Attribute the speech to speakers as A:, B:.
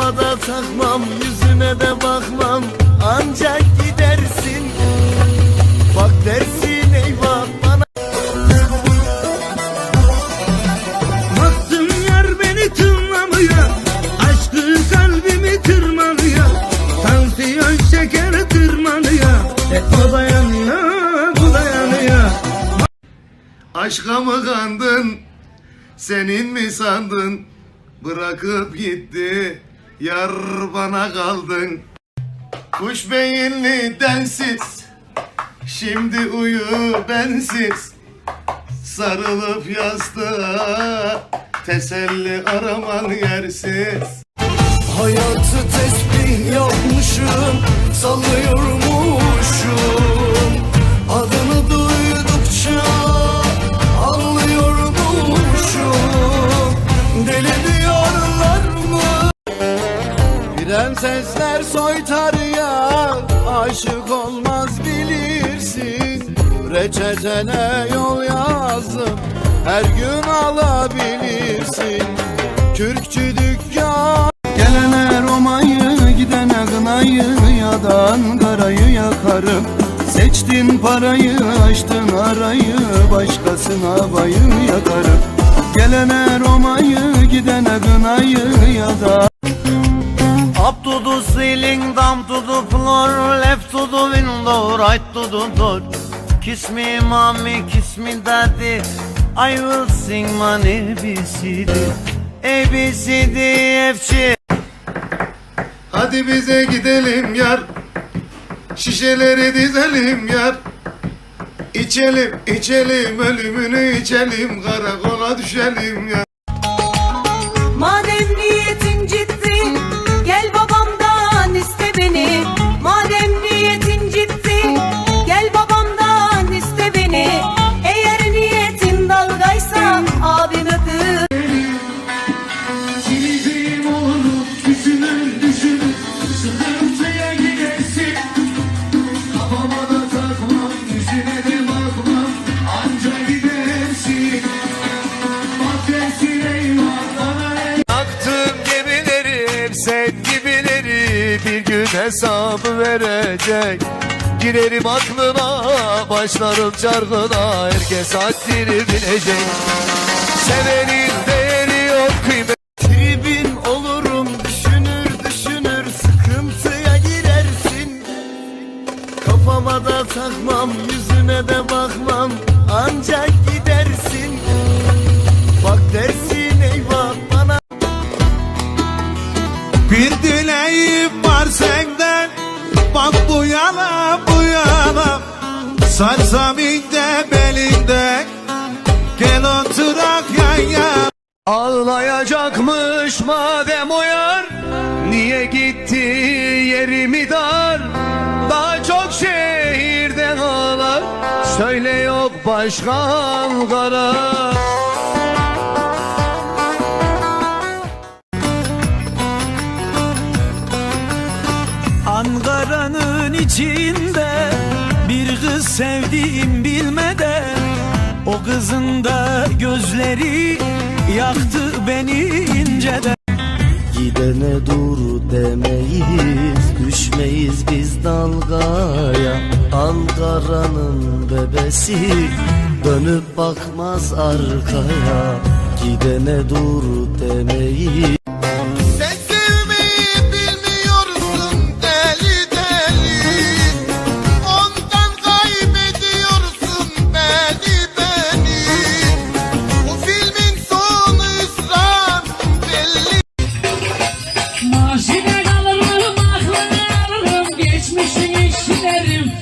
A: takmam yüzüne de bakmam. Ancak gidersin. Bak dersin eyvah bana. Baktım yar beni tırmalıyor Aşkı kalbimi tırmalıyor. Tansiyon şekeri tırmalıyor E o dayanıyor bu dayanıyor. Aşka mı kandın? Senin mi sandın? Bırakıp gitti yar bana kaldın. Kuş beyinli densiz. Şimdi uyu bensiz. Sarılıp yastığa teselli araman yersiz. Hayatı tesbih yapmışım sallıyormuşum Prensesler soytar ya. Aşık olmaz bilirsin. Reçetene yol yazdım. Her gün alabilirsin. Kürkçü dükkan. Gelene Roma'yı gidene gınayı ya da Ankara'yı yakarım. Seçtin parayı açtın arayı başkasına bayı yakarım. Gelene Roma'yı gidene gınayı ya da
B: ceiling, down to the floor, left to the window, right to the door. Kiss me, mommy, kiss me, daddy. I will sing my ABCD. ABCD, F,
A: Hadi bize gidelim yar Şişeleri dizelim yar İçelim içelim ölümünü içelim Karakola düşelim ya
C: Madem niyetin
A: Gün hesabı verecek. Girerim aklına başlarım çarkına Herkes haddini bilecek. Sevenin değeri yok kıymet olurum düşünür düşünür. Sıkıntıya girersin. Kafama da takmam yüzüne de bakmam. Ancak Sarsam ince belinde. Gel oturak yan yana. Ağlayacakmış madem o yar. Niye gitti yerimi dar? Daha çok şehirden ağlar. Söyle yok başka Ankara
D: Ankara'nın içinde kız sevdiğim bilmeden O kızın da gözleri yaktı beni inceden.
E: Gidene dur demeyiz Düşmeyiz biz dalgaya. Ankara'nın bebesi Dönüp bakmaz arkaya. Gidene dur demeyiz geçmişin işlerim